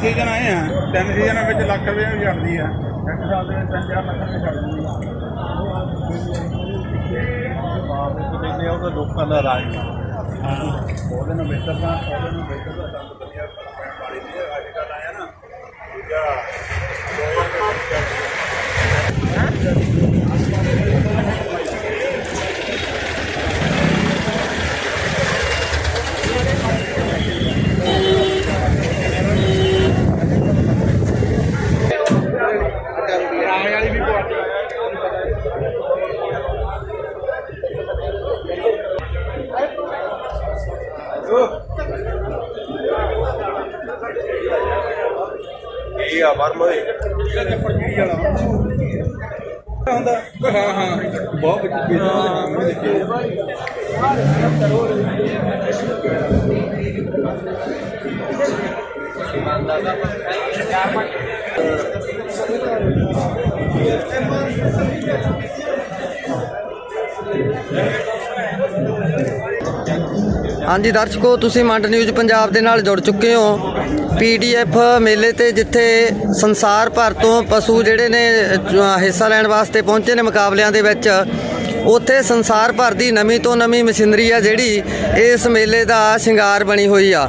Season ਆਏ ਆ। ਤਿੰਨ ਸੀਜ਼ਨਾਂ ਵਿੱਚ ਲੱਖ ਰੁਪਏ ਵੀ ਛੱਡਦੀ ਆ। ਇੱਕ ਸਾਲ ਦੇ ਵਿੱਚ ਤਿੰਨ ਚਾਰ ਲੱਖ ਰੁਪਏ ਛੱਡ ਦਿੰਦੀ ਆ। ਬਾਪ ਦੇ ਕਿਤੇ ਉਹਦਾ ਲੋਕਾਂ ਦਾ ਰਾਜ। ਉਹਦੇ ਨਾਲ ਬਿਹਤਰ ਤਾਂ ਉਹਦੇ ਨਾਲ ਬਿਹਤਰ ਤਾਂ ਦੰਦ ਵਧੀਆ ਪੈਣ ਵਾਲੀ ਦੀ ਅੱਜ ਕੱਲ ਆਇਆ ਨਾ ਦੂਜਾ ਕਿਰਾਏ ਵਾਲੀ ਵੀ ਕੁਆਲਿਟੀ ਇਹ ਆ ਵਰਮ ਹੋਏ ਹੁੰਦਾ ਹਾਂ ਹਾਂ। ਬਹੁਤ ਚੀਜ਼ਾਂ ਹਾਂਜੀ ਦਰਸ਼ਕੋ, ਤੁਸੀਂ ਮੰਡ ਨਿਊਜ਼ ਪੰਜਾਬ ਦੇ ਨਾਲ ਜੁੜ ਚੁੱਕੇ ਹੋ। ਪੀਡੀਐਫ ਮੇਲੇ ਤੇ ਜਿੱਥੇ ਸੰਸਾਰ ਭਰ ਤੋਂ ਪਸ਼ੂ ਜਿਹੜੇ ਨੇ ਹਿੱਸਾ ਲੈਣ ਵਾਸਤੇ ਪਹੁੰਚੇ ਨੇ ਮੁਕਾਬਲਿਆਂ ਦੇ ਵਿੱਚ, ਉੱਥੇ ਸੰਸਾਰ ਭਰ ਦੀ ਨਵੀਂ ਤੋਂ ਨਵੀਂ ਮਸ਼ੀਨਰੀ ਆ ਜਿਹੜੀ ਇਸ ਮੇਲੇ ਦਾ ਸ਼ਿੰਗਾਰ ਬਣੀ ਹੋਈ ਆ।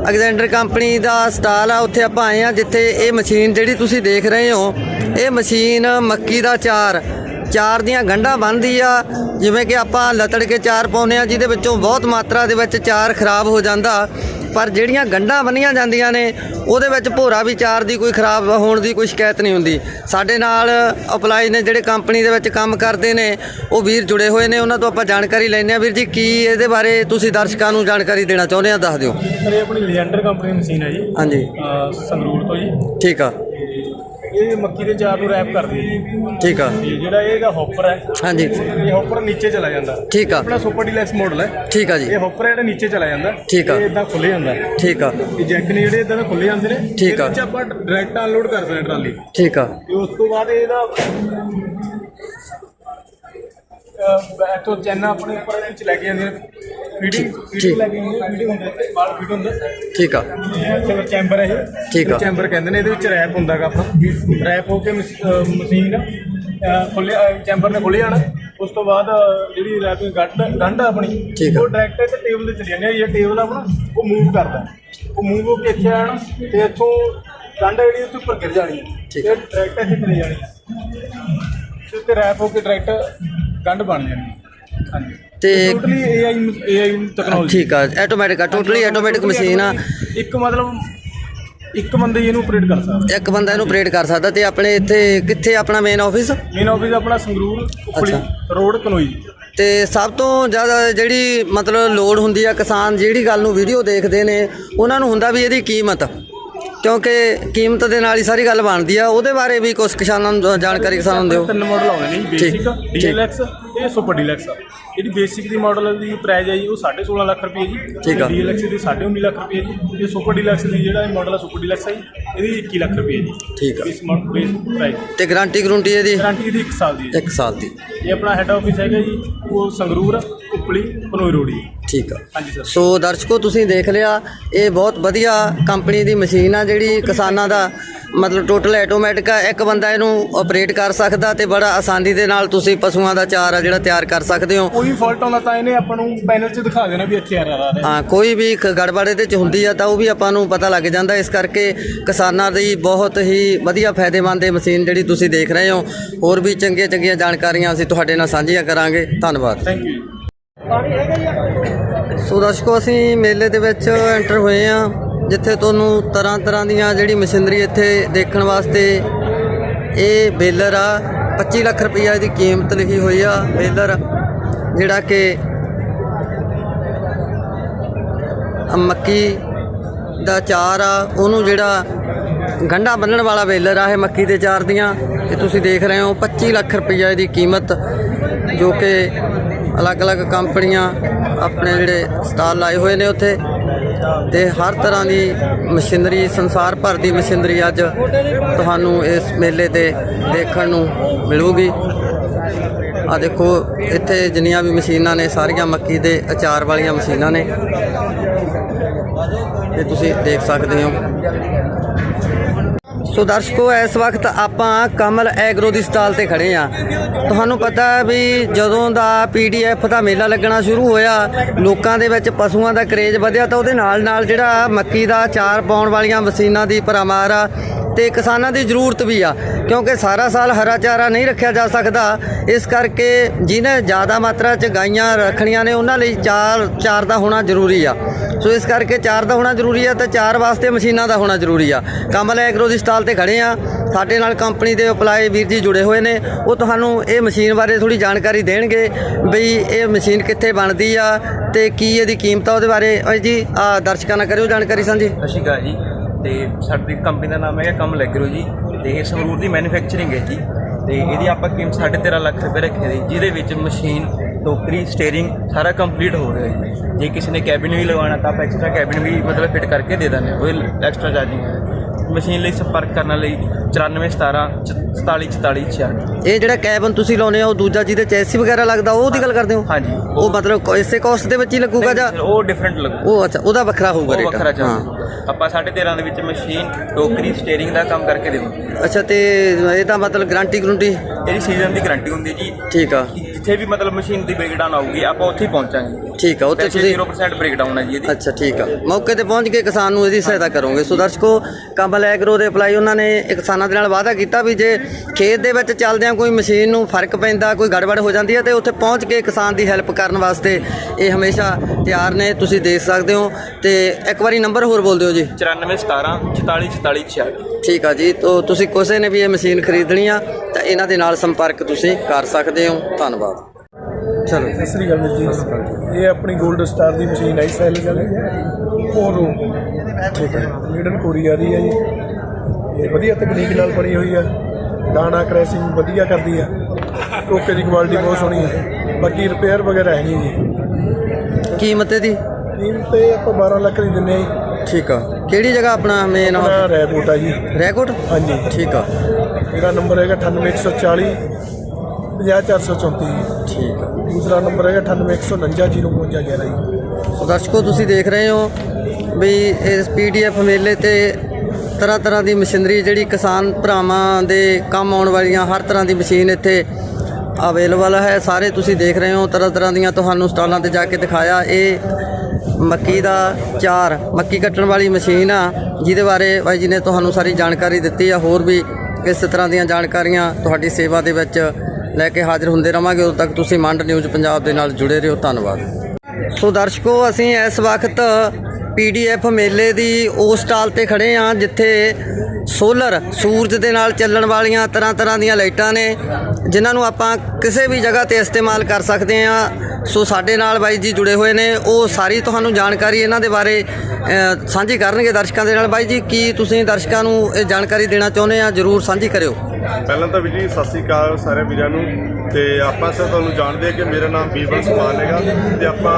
ਅਲੈਗਜ਼ੈਂਡਰ ਕੰਪਨੀ ਦਾ ਸਟਾਲ ਆ, ਉੱਥੇ ਆਪਾਂ ਆਏ ਆ, ਜਿੱਥੇ ਇਹ ਮਸ਼ੀਨ ਜਿਹੜੀ ਤੁਸੀਂ ਦੇਖ ਰਹੇ ਹੋ ਇਹ ਮਸ਼ੀਨ ਮੱਕੀ ਦਾ ਚਾਰ। ਚਾਰ ਦੀਆਂ ਗੰਢਾਂ ਬਣਦੀ ਆ। ਜਿਵੇਂ ਕਿ ਆਪਾਂ ਲਤੜ ਕੇ ਚਾਰ ਪਾਉਂਦੇ ਆ ਜਿਹਦੇ ਵਿੱਚੋਂ ਬਹੁਤ ਮਾਤਰਾ ਦੇ ਵਿੱਚ ਚਾਰ ਖਰਾਬ ਹੋ ਜਾਂਦਾ। ਪਰ ਜਿਹੜੀਆਂ ਗੰਢਾਂ ਬੰਨੀਆਂ ਜਾਂਦੀਆਂ ਨੇ ਉਹਦੇ ਵਿੱਚ ਭੋਰਾ ਵੀ ਚਾਰ ਦੀ ਕੋਈ ਖਰਾਬ ਹੋਣ ਦੀ ਕੋਈ ਸ਼ਿਕਾਇਤ ਨਹੀਂ ਹੁੰਦੀ। ਸਾਡੇ ਨਾਲ ਅਪਲਾਈ ਨੇ ਜਿਹੜੇ ਕੰਪਨੀ ਦੇ ਵਿੱਚ ਕੰਮ ਕਰਦੇ ਨੇ ਉਹ ਵੀਰ ਜੁੜੇ ਹੋਏ ਨੇ। ਉਹਨਾਂ ਤੋਂ ਆਪਾਂ ਜਾਣਕਾਰੀ ਲੈਂਦੇ ਆ ਵੀਰ ਜੀ ਕੀ ਇਹਦੇ ਬਾਰੇ ਤੁਸੀਂ ਦਰਸ਼ਕਾਂ ਨੂੰ ਜਾਣਕਾਰੀ ਦੇਣਾ ਚਾਹੁੰਦੇ ਆ ਦੱਸ ਦਿਓ। ਸਰ ਇਹ ਆਪਣੀ ਲੈਜੈਂਡਰ ਕੰਪਨੀ ਦੀ ਮਸ਼ੀਨ ਹੈ ਜੀ। ਹਾਂਜੀ। ਸੰਗਰੂਰ ਤੋਂ ਜੀ। ਠੀਕ ਆ। ਇਹ ਮੱਕੀ ਦੇ ਚਾਰ ਨੂੰ ਰੈਪ ਕਰਦੀ ਹੈ ਜੀ। ਠੀਕ ਆ। ਤੇ ਜਿਹੜਾ ਇਹਦਾ ਹੌਪਰ ਹੈ ਹਾਂਜੀ। ਇਹ ਹੌਪਰ ਨੀਚੇ ਚਲਾ ਜਾਂਦਾ। ਠੀਕ ਆ। ਆਪਣਾ ਸੁਪਰ ਡੀਲੈਕਸ ਮਾਡਲ ਹੈ। ਠੀਕ ਆ ਜੀ। ਇਹ ਹੌਪਰ ਜਿਹੜਾ ਨੀਚੇ ਚਲਾ ਜਾਂਦਾ। ਠੀਕ ਆ। ਇਹ ਇਦਾਂ ਖੁੱਲੇ ਜਾਂਦਾ। ਠੀਕ ਆ। ਇਹ ਜੈਕ ਨੇ ਜਿਹੜੇ ਇਦਾਂ ਖੁੱਲੇ ਜਾਂਦੇ ਨੇ ਠੀਕ ਆ। ਵਿੱਚ ਆਪਾਂ ਡਾਇਰੈਕਟ ਅਨਲੋਡ ਕਰ ਸਕਦੇ ਹਾਂ ਟਰਾਲੀ। ਠੀਕ ਆ। ਤੇ ਉਸ ਤੋਂ ਬਾਅਦ ਇਹਦਾ ਅਹ ਤੋਂ ਚੈਨਾ ਆਪਣੇ ਉੱਪਰ ਇਹਦੇ ਵਿੱਚ ਲੈ ਕੇ ਜਾਂਦੇ ਨੇ। ਫੀਡਿੰਗ ਠੀਕ। ਫੀਡਿੰਗ ਲੈ ਕੇ ਜਾਂਦੇ ਫੀਡਿੰਗ ਹੁੰਦਾ। ਹੈ ਬਾਲ ਫੀਡ ਹੁੰਦਾ। ਠੀਕ ਆ। ਚਲੋ ਚੈਂਬਰ ਹੈ ਇਹ। ਠੀਕ ਆ। ਚੈਂਬਰ ਕਹਿੰਦੇ ਨੇ ਇਹਦੇ ਵਿੱਚ ਰੈਪ ਹੁੰਦਾਗਾ ਆਪਣਾ। ਰੈਪ ਹੋ ਕੇ ਮਸ਼ੀਨ ਖੁੱਲੇ ਚੈਂਬਰ ਨੇ ਖੁੱਲੇ ਜਾਣਾ ਉਸ ਤੋਂ ਬਾਅਦ ਜਿਹੜੀ ਰੈਪਿੰਗ ਗੱਡ ਗੰਢ ਆਪਣੀ। ਉਹ ਡਾਇਰੈਕਟ ਇੱਥੇ ਟੇਬਲ ਤੇ ਚਲੀ ਜਾਂਦੀ ਹੈ ਇਹ ਟੇਬਲ ਆਪਣਾ ਉਹ ਮੂਵ ਕਰਦਾ। ਉਹ ਮੂਵ ਹੋ ਕੇ ਇੱਥੇ ਆਣਾ ਤੇ ਇੱਥੋਂ ਗੰਢ ਜਿਹੜੀ ਉੱਤੇ ਉੱਪਰ ਗਿਰ ਜਾਣੀ। ਹੈ ਤੇ ਡਾਇਰੈਕਟ ਇੱਥੇ ਚਲੀ ਜਾਣੀ। ਹੈ ਤੇ ਰੈਪ ਹੋ ਕੇ ਡਾਇਰੈਕਟ ਗੰਢ ਬਣ ਜਾਣੀ। ਹਾਂਜੀ। ਤੇ ਟੋਟਲੀ ਏਆਈ ਏਆਈ ਟੈਕਨੋਲੋਜੀ ਠੀਕ ਆ ਆਟੋਮੈਟਿਕ ਆ ਟੋਟਲੀ ਆਟੋਮੈਟਿਕ ਮਸ਼ੀਨ ਆ। ਇੱਕ ਮਤਲਬ ਇੱਕ ਬੰਦੇ ਹੀ ਇਹਨੂੰ ਆਪਰੇਟ ਕਰ ਸਕਦਾ। ਇੱਕ ਬੰਦਾ ਇਹਨੂੰ ਆਪਰੇਟ ਕਰ ਸਕਦਾ ਤੇ ਆਪਣੇ ਇੱਥੇ ਕਿੱਥੇ ਆਪਣਾ ਮੇਨ ਆਫਿਸ ਮੇਨ ਆਫਿਸ ਆਪਣਾ ਸੰਗਰੂਰ ਉਪਲੀ ਰੋਡ ਕਨੋਈ। ਤੇ ਸਭ ਤੋਂ ਜ਼ਿਆਦਾ ਜਿਹੜੀ ਮਤਲਬ ਲੋੜ ਹੁੰਦੀ ਆ ਕਿਸਾਨ ਜਿਹੜੀ ਗੱਲ ਨੂੰ ਵੀਡੀਓ ਦੇਖਦੇ ਨੇ ਉਹਨਾਂ ਨੂੰ ਹੁੰਦਾ ਵੀ ਇਹਦੀ ਕੀਮਤ। ਕਿਉਂਕਿ ਕੀਮਤ ਦੇ ਨਾਲ ਹੀ ਸਾਰੀ ਗੱਲ ਬਣਦੀ ਆ ਉਹਦੇ ਬਾਰੇ ਵੀ ਕੁਝ ਕਿਸਾਨਾਂ ਨੂੰ ਜਾਣਕਾਰੀ ਕਿਸਾਨਾਂ ਨੂੰ ਦਿਓ। ਤਿੰਨ ਮਾਡਲ ਆਉਂਦੇ ਨੇ ਬੇਸਿਕ। ਡੀਐਲਐਕਸ ਤੇ ਸੁਪਰ ਡੀਲੈਕਸ ਜਿਹੜੀ ਬੇਸਿਕ ਦੀ ਮਾਡਲ ਦੀ ਪ੍ਰਾਈਸ ਹੈ ਜੀ ਉਹ 16.5 ਲੱਖ ਰੁਪਏ ਜੀ। ਠੀਕ ਆ। ਦੀ 19.5 ਲੱਖ ਰੁਪਏ ਜੀ ਤੇ ਸੁਪਰ ਡੀਲੈਕਸ ਦੀ ਜਿਹੜਾ ਮਾਡਲ ਹੈ ਸੁਪਰ ਡੀਲੈਕਸ ਹੈ ਜੀ ਇਹਦੀ 21 ਲੱਖ ਰੁਪਏ ਜੀ। ਠੀਕ ਆ। ਇਸ ਮਾਡਲ ਬੇਸ ਪ੍ਰਾਈਸ ਤੇ ਗਾਰੰਟੀ ਗਰੰਟੀ ਇਹਦੀ? ਗਾਰੰਟੀ ਦੀ 1 ਸਾਲ ਦੀ ਹੈ 1 ਸਾਲ ਦੀ। ਇਹ ਆਪਣਾ ਹੈੱਡ ਆਫਿਸ ਹੈਗਾ ਜੀ ਉਹ ਸੰਗਰੂਰ ਉਪਲੀ ਕਨੋਈ ਰੋਡ ਜੀ। ਠੀਕ ਆ। ਹਾਂਜੀ ਸਰ ਸੋ ਦਰਸ਼ਕੋ ਤੁਸੀਂ ਦੇਖ ਲਿਆ ਇਹ ਬਹੁਤ ਵਧੀਆ ਕੰਪਨੀ ਦੀ ਮਸ਼ੀਨ ਆ ਜਿਹੜੀ ਕਿਸਾਨਾਂ ਦਾ ਮਤਲਬ ਟੋਟਲ ਆਟੋਮੈਟਿਕ ਆ ਇੱਕ ਬੰਦਾ ਇਹਨੂੰ ਆਪਰੇਟ ਕਰ ਸਕਦਾ ਤੇ ਬੜਾ ਆਸਾਨੀ ਦੇ ਨਾਲ ਤੁਸੀਂ ਪਸ਼ੂਆਂ ਦਾ ਚਾਰ ਆ ਜਿਹੜਾ ਤਿਆਰ ਕਰ ਸਕਦੇ ਹੋ। ਕੋਈ ਫਾਲਟ ਆਉਂਦਾ ਤਾਂ ਇਹਨੇ ਆਪਾਂ ਨੂੰ ਪੈਨਲ 'ਚ ਦਿਖਾ ਦੇਣਾ ਵੀ ਇੱਥੇ ਆ ਰਿਹਾ ਹਾਂ। ਕੋਈ ਵੀ ਖ- ਗੜਬੜ ਇਹਦੇ ਚ ਹੁੰਦੀ ਆ ਤਾਂ ਉਹ ਵੀ ਆਪਾਂ ਨੂੰ ਪਤਾ ਲੱਗ ਜਾਂਦਾ। ਇਸ ਕਰਕੇ ਕਿਸਾਨਾਂ ਦੀ ਬਹੁਤ ਹੀ ਵਧੀਆ ਫਾਇਦੇਮੰਦ ਇਹ ਮਸ਼ੀਨ ਜਿਹੜੀ ਤੁਸੀਂ ਦੇਖ ਰਹੇ ਹੋ। ਹੋਰ ਵੀ ਚੰਗੀਆਂ ਚੰਗੀਆਂ ਜਾਣਕਾਰੀਆਂ ਅਸੀਂ ਤੁਹਾਡੇ ਨਾਲ ਸਾਂਝੀਆਂ ਕਰਾਂਗੇ। ਧੰਨਵਾਦ। ਥੈਂਕ ਯੂ ਸੋ ਦਰਸ਼ਕੋ ਅਸੀਂ ਮੇਲੇ ਦੇ ਵਿੱਚ ਐਂਟਰ ਹੋਏ ਆ ਜਿੱਥੇ ਤੁਹਾਨੂੰ ਤਰ੍ਹਾਂ ਤਰ੍ਹਾਂ ਦੀਆਂ ਜਿਹੜੀ ਮਸ਼ੀਨਰੀ ਇੱਥੇ ਦੇਖਣ ਵਾਸਤੇ ਇਹ ਬੇਲਰ ਆ 25 ਲੱਖ ਰੁਪਈਆ ਦੀ ਕੀਮਤ ਲਿਖੀ ਹੋਈ ਆ, ਬੇਲਰ, ਜਿਹੜਾ ਕਿ ਮੱਕੀ ਦਾ ਚਾਰ ਆ, ਉਹਨੂੰ ਜਿਹੜਾ ਗੰਢਾ ਬੰਨਣ ਵਾਲਾ ਬੇਲਰ ਆ, ਇਹ ਮੱਕੀ ਦੇ ਚਾਰ ਦੀਆਂ, ਤੇ ਤੁਸੀਂ ਦੇਖ ਰਹੇ ਹੋ 25 ਲੱਖ ਰੁਪਈਆ ਇਹਦੀ ਕੀਮਤ, ਜੋ ਕਿ ਅਲੱਗ-ਅਲੱਗ ਕੰਪਨੀਆਂ ਆਪਣੇ ਜਿਹੜੇ ਸਟਾਲ ਲਾਏ ਹੋਏ ਨੇ ਉੱਥੇ। ਤੇ ਹਰ ਤਰ੍ਹਾਂ ਦੀ ਮਸ਼ੀਨਰੀ, ਸੰਸਾਰ ਭਰ ਦੀ ਮਸ਼ੀਨਰੀ ਅੱਜ ਤੁਹਾਨੂੰ ਇਸ ਮੇਲੇ ਤੇ ਦੇਖਣ ਨੂੰ ਮਿਲੂਗੀ। ਆ ਦੇਖੋ, ਇੱਥੇ ਜਿੰਨੀਆਂ ਵੀ ਮਸ਼ੀਨਾਂ ਨੇ, ਸਾਰੀਆਂ ਮੱਕੀ ਦੇ ਅਚਾਰ ਵਾਲੀਆਂ ਮਸ਼ੀਨਾਂ ਨੇ। ਇਹ ਤੁਸੀਂ ਦੇਖ ਸਕਦੇ ਹੋ। ਸੋ ਦਰਸ਼ਕੋ, ਇਸ ਵਕਤ ਆਪਾਂ ਕਮਲ ਐਗਰੋ ਦੀ ਸਟਾਲ ਤੇ ਖੜੇ ਆ ਤੁਹਾਨੂੰ ਪਤਾ ਵੀ ਜਦੋਂ ਦਾ ਪੀਡੀਐਫ ਦਾ ਮੇਲਾ ਲੱਗਣਾ ਸ਼ੁਰੂ ਹੋਇਆ, ਲੋਕਾਂ ਦੇ ਵਿੱਚ ਪਸ਼ੂਆਂ ਦਾ ਕਰੇਜ ਵਧਿਆ ਤਾਂ ਉਹਦੇ ਨਾਲ ਨਾਲ ਜਿਹੜਾ ਮੱਕੀ ਦਾ ਚਾਰ ਪਾਉਣ ਵਾਲੀਆਂ ਮਸ਼ੀਨਾਂ ਦੀ ਭਰਾਮਾਰ ਆ ਤੇ ਕਿਸਾਨਾਂ ਦੀ ਜ਼ਰੂਰਤ ਵੀ ਆ, ਕਿਉਂਕਿ ਸਾਰਾ ਸਾਲ ਹਰਾ ਚਾਰਾ ਨਹੀਂ ਰੱਖਿਆ ਜਾ ਸਕਦਾ। ਇਸ ਕਰਕੇ ਜਿਹਨੇ ਜ਼ਿਆਦਾ ਮਾਤਰਾ 'ਚ ਗਾਈਆਂ ਰੱਖਣੀਆਂ ਨੇ, ਉਹਨਾਂ ਲਈ ਚਾਰ ਚਾਰ ਦਾ ਹੋਣਾ ਜ਼ਰੂਰੀ ਆ। ਸੋ ਇਸ ਕਰਕੇ ਚਾਰ ਦਾ ਹੋਣਾ ਜ਼ਰੂਰੀ ਆ ਤੇ ਚਾਰ ਵਾਸਤੇ ਮਸ਼ੀਨਾਂ ਦਾ ਹੋਣਾ ਜ਼ਰੂਰੀ ਆ। ਕਮਲ ਐਗਰੋ ਦੀ ਸਟਾਲ ਤੇ ਖੜੇ ਆ। ਸਾਡੇ ਨਾਲ ਕੰਪਨੀ ਦੇ ਅਪਲਾਈ ਵੀਰ ਜੀ ਜੁੜੇ ਹੋਏ ਨੇ। ਉਹ ਤੁਹਾਨੂੰ ਇਹ ਮਸ਼ੀਨ ਬਾਰੇ ਥੋੜੀ ਜਾਣਕਾਰੀ ਦੇਣਗੇ ਬਈ ਇਹ ਮਸ਼ੀਨ ਕਿੱਥੇ ਬਣਦੀ ਆ ਤੇ ਕੀ ਇਹਦੀ ਕੀਮਤ ਆ ਉਹਦੇ ਬਾਰੇ। ਓਏ ਜੀ, ਆ ਦਰਸ਼ਕਾਂ ਨਾਲ ਕਰਿਓ ਜਾਣਕਾਰੀ ਸਾਂਝੀ। ਸਤਿ ਸ਼੍ਰੀ ਅਕਾਲ ਜੀ। ਤੇ ਸਾਡੀ ਕੰਪਨੀ ਦਾ ਨਾਮ ਹੈਗਾ ਕਮਲ ਐਗਰੋ ਜੀ ਤੇ ਇਹ ਸੰਗਰੂਰ ਦੀ ਮੈਨੂਫੈਕਚਰਿੰਗ ਹੈ ਜੀ। ਤੇ ਇਹਦੀ ਆਪਾਂ ਕੀਮਤ 13.5 ਲੱਖ ਰੁਪਏ ਰੱਖੀ ਦੀ ਜਿਹਦੇ ਵਿੱਚ ਮਸ਼ੀਨ ਟੋਕਰੀ ਸਟੀਅਰਿੰਗ ਸਾਰਾ ਕੰਪਲੀਟ ਹੋ ਰਿਹਾ ਜੀ। ਜੇ ਕਿਸੇ ਨੇ ਕੈਬਿਨ ਵੀ ਲਗਾਉਣਾ ਤਾਂ ਆਪਾਂ ਐਕਸਟਰਾ ਕੈਬਿਨ ਵੀ ਮਤਲਬ ਫਿੱਟ ਕਰਕੇ ਦੇ ਦਿੰਦੇ ਹਾਂ ਕੋਈ ਐਕਸਟਰਾ ਚਾਰਜਿੰਗ ਹੈ ਮਸ਼ੀਨ ਲਈ ਸੰਪਰਕ ਕਰਨ ਲਈ 9417 4444 46 ਇਹ ਜਿਹੜਾ ਕੈਬਨ ਤੁਸੀਂ ਲਾਉਨੇ ਆ ਉਹ ਦੂਜਾ ਜਿਹਦੇ ਚੈਸੀ ਵਗੈਰਾ ਲੱਗਦਾ ਉਹ ਦੀ ਗੱਲ ਕਰਦੇ ਹੋ? ਹਾਂਜੀ। ਉਹ ਮਤਲਬ ਇਸੇ ਕੋਸਟ ਦੇ ਵਿੱਚ ਹੀ ਲੱਗੂਗਾ ਜਾਂ ਉਹ ਡਿਫਰੈਂਟ ਲੱਗੂ। ਉਹ ਅੱਛਾ ਉਹਦਾ ਵੱਖਰਾ ਹੋਊਗਾ ਉਹ ਰੇਟ ਵੱਖਰਾ ਚੱਲਦਾ ਆਪਾਂ 13.5 ਦੇ ਵਿੱਚ ਮਸ਼ੀਨ ਟੋਕਰੀ ਸਟੀਅਰਿੰਗ ਦਾ ਕੰਮ ਕਰਕੇ ਦੇਵਾਂਗੇ ਅੱਛਾ ਤੇ ਇਹਦਾ ਮਤਲਬ ਗਾਰੰਟੀ ਗਰੰਟੀ ਇਹਦੀ ਸੀਜ਼ਨ ਦੀ ਗਾਰੰਟੀ ਹੁੰਦੀ ਹੈ ਜੀ। ਠੀਕ ਆ। ਜਿੱਥੇ ਵੀ ਮਤਲਬ ਮਸ਼ੀਨ ਦੀ ਬ੍ਰੇਕਡਾਊਨ ਆਊਗੀ ਆਪਾਂ ਉੱਥੇ ਹੀ ਪਹੁੰਚਾਂਗੇ। ਠੀਕ ਆ ਉੱਥੇ ਤੁਸੀਂ 0% ਬ੍ਰੇਕਡਾਊਨ ਹੈ ਜੀ ਇਹਦੀ। ਅੱਛਾ ਠੀਕ ਆ। ਮੌਕੇ ਤੇ ਪਹੁੰਚ ਕੇ ਕਿਸਾਨ ਨੂੰ ਇਹਦੀ ਸਹਾਇਤਾ ਕਰੋਗੇ। ਸੋ ਦਰਸ਼ਕੋ ਕਮਲ ਐਗਰੋ ਦੇ ਅਪਲਾਈ ਉਹਨਾਂ ਨੇ ਕਿਸਾਨਾਂ ਦੇ ਨਾਲ ਵਾਅਦਾ ਕੀਤਾ ਵੀ ਜੇ ਖੇਤ ਦੇ ਵਿੱਚ ਚੱਲਦਿਆਂ ਕੋਈ ਮਸ਼ੀਨ ਨੂੰ ਫ਼ਰਕ ਪੈਂਦਾ ਕੋਈ ਗੜਬੜ ਹੋ ਜਾਂਦੀ ਹੈ ਤੇ ਉੱਥੇ ਪਹੁੰਚ ਕੇ ਕਿਸਾਨ ਦੀ ਹੈਲਪ ਕਰਨ ਵਾਸਤੇ ਇਹ ਹਮੇਸ਼ਾ ਤਿਆਰ ਨੇ। ਤੁਸੀਂ ਦੇਖ ਸਕਦੇ ਹੋ ਤੇ ਇੱਕ ਵਾਰੀ ਨੰਬਰ ਹੋਰ ਬੋਲ ਦਿਓ ਜੀ? 9417 44 44 46 ਠੀਕ ਆ ਜੀ ਤੋ ਤੁਸੀਂ ਕਿਸੇ ਨੇ ਵੀ ਇਹ ਮਸ਼ੀਨ ਖਰੀਦਣੀ ਆ ਤਾਂ ਇਹਨਾਂ ਦੇ ਨਾਲ ਸੰਪਰਕ ਤੁਸੀਂ ਕਰ ਸਕਦੇ ਹੋ। ਧੰਨਵਾਦ। ਚਲੋ। ਸਤਿ ਸ੍ਰੀ ਅਕਾਲ ਜੀ ਇਹ ਆਪਣੀ 골ਡ ਸਟਾਰ ਦੀ ਮਸ਼ੀਨ ਹੈ ਸੈਲ ਵਾਲੀ ਉਹ ਰੂਮ ਠੀਕ ਹੈ ਮੇਡਨ ਕੋਰੀਆ ਦੀ ਹੈ ਜੀ। ਇਹ ਵਧੀਆ ਤਕਨੀਕ ਨਾਲ ਬਣੀ ਹੋਈ ਹੈ ਦਾਣਾ ਕ੍ਰੈਸ਼ਿੰਗ ਵਧੀਆ ਕਰਦੀ ਹੈ ਟੋਕੇ ਦੀ ਕੁਆਲਿਟੀ ਬਹੁਤ ਸੋਹਣੀ ਹੈ ਬਾਕੀ ਰਿਪੇਅਰ ਵਗੈਰਾ ਹੈ ਨਹੀਂ ਜੀ। ਕੀਮਤ ਇਹਦੀ? ਕੀਮਤ ਤੇ ਆਪਾਂ 12 ਲੱਖ ਦੀ ਦਿੰਨੇ ਆ ਜੀ। ਠੀਕ ਆ। ਕਿਹੜੀ ਜਗ੍ਹਾ ਆਪਣਾ ਮੇਨ ਆਪਣਾ ਰੈਬੋਟ ਆ ਜੀ। ਰੈਕੋਰਡ ਹਾਂਜੀ। ਠੀਕ ਆ। ਮੇਰਾ ਨੰਬਰ ਹੈਗਾ 98140 50434 ਜੀ ਠੀਕ ਆ। ਦੂਸਰਾ ਨੰਬਰ ਹੈਗਾ 98190511 ਜੀ। ਸੋ ਦਰਸ਼ਕੋ ਤੁਸੀਂ ਦੇਖ ਰਹੇ ਹੋ ਵੀ ਇਸ ਪੀਡੀਐਫ ਮੇਲੇ ਤੇ ਤਰ੍ਹਾਂ ਤਰ੍ਹਾਂ ਦੀ ਮਸ਼ੀਨਰੀ ਜਿਹੜੀ ਕਿਸਾਨ ਭਰਾਵਾਂ ਦੇ ਕੰਮ ਆਉਣ ਵਾਲੀਆਂ ਹਰ ਤਰ੍ਹਾਂ ਦੀ ਮਸ਼ੀਨ ਇੱਥੇ ਅਵੇਲੇਬਲ ਹੈ। ਸਾਰੇ ਤੁਸੀਂ ਦੇਖ ਰਹੇ ਹੋ ਤਰ੍ਹਾਂ ਤਰ੍ਹਾਂ ਦੀਆਂ ਤੁਹਾਨੂੰ ਸਟਾਲਾਂ ਤੇ ਜਾ ਕੇ ਦਿਖਾਇਆ। ਇਹ ਮੱਕੀ ਦਾ ਚਾਰ, ਮੱਕੀ ਕੱਟਣ ਵਾਲੀ ਮਸ਼ੀਨ ਆ, ਜਿਹਦੇ ਬਾਰੇ ਬਾਈ ਜੀ ਨੇ ਤੁਹਾਨੂੰ ਸਾਰੀ ਜਾਣਕਾਰੀ ਦਿੱਤੀ ਆ, ਹੋਰ ਵੀ ਇਸ ਤਰ੍ਹਾਂ ਦੀਆਂ ਜਾਣਕਾਰੀਆਂ ਤੁਹਾਡੀ ਸੇਵਾ ਦੇ ਵਿੱਚ ਲੈ ਕੇ ਹਾਜ਼ਰ ਹੁੰਦੇ ਰਵਾਂਗੇ। ਉਦੋਂ ਤੱਕ ਤੁਸੀਂ ਮੰਡ ਨਿਊਜ਼ ਪੰਜਾਬ ਦੇ ਨਾਲ ਜੁੜੇ ਰਹੋ। ਧੰਨਵਾਦ। ਸੋ ਦਰਸ਼ਕੋ, ਅਸੀਂ ਇਸ ਵਕਤ ਪੀਡੀਐਫ ਮੇਲੇ ਦੀ ਉਸ ਸਟਾਲ ਤੇ ਖੜੇ ਆ, ਜਿੱਥੇ ਸੋਲਰ ਸੂਰਜ ਦੇ ਨਾਲ ਚੱਲਣ ਵਾਲੀਆਂ ਤਰ੍ਹਾਂ ਤਰ੍ਹਾਂ ਦੀਆਂ ਲਾਈਟਾਂ ਨੇ, ਜਿਨ੍ਹਾਂ ਨੂੰ ਆਪਾਂ ਕਿਸੇ ਵੀ ਜਗ੍ਹਾ ਤੇ ਇਸਤੇਮਾਲ ਕਰ ਸਕਦੇ ਆ। ਸੋ ਸਾਡੇ ਨਾਲ ਬਾਈ ਜੀ ਜੁੜੇ ਹੋਏ ਨੇ। ਉਹ ਸਾਰੀ ਤੁਹਾਨੂੰ ਜਾਣਕਾਰੀ ਇਹਨਾਂ ਦੇ ਬਾਰੇ ਸਾਂਝੀ ਕਰਨਗੇ ਦਰਸ਼ਕਾਂ ਦੇ ਨਾਲ। ਬਾਈ ਜੀ ਕੀ ਤੁਸੀਂ ਦਰਸ਼ਕਾਂ ਨੂੰ ਇਹ ਜਾਣਕਾਰੀ ਦੇਣਾ ਚਾਹੁੰਦੇ ਆ? ਜਰੂਰ ਸਾਂਝੀ ਕਰਿਓ। ਪਹਿਲਾਂ ਤਾਂ ਵੀ ਜੀ ਸਤਿ ਸ੍ਰੀ ਅਕਾਲ ਸਾਰੇ ਵੀਰਾਂ ਨੂੰ। ਤੇ ਆਪਾਂ ਸਰ ਤੁਹਾਨੂੰ ਜਾਣਦੇ ਹਾਂ ਕਿ ਮੇਰਾ ਨਾਮ ਬੀਬਲ ਸਮਾਨ ਹੈਗਾ। ਤੇ ਆਪਾਂ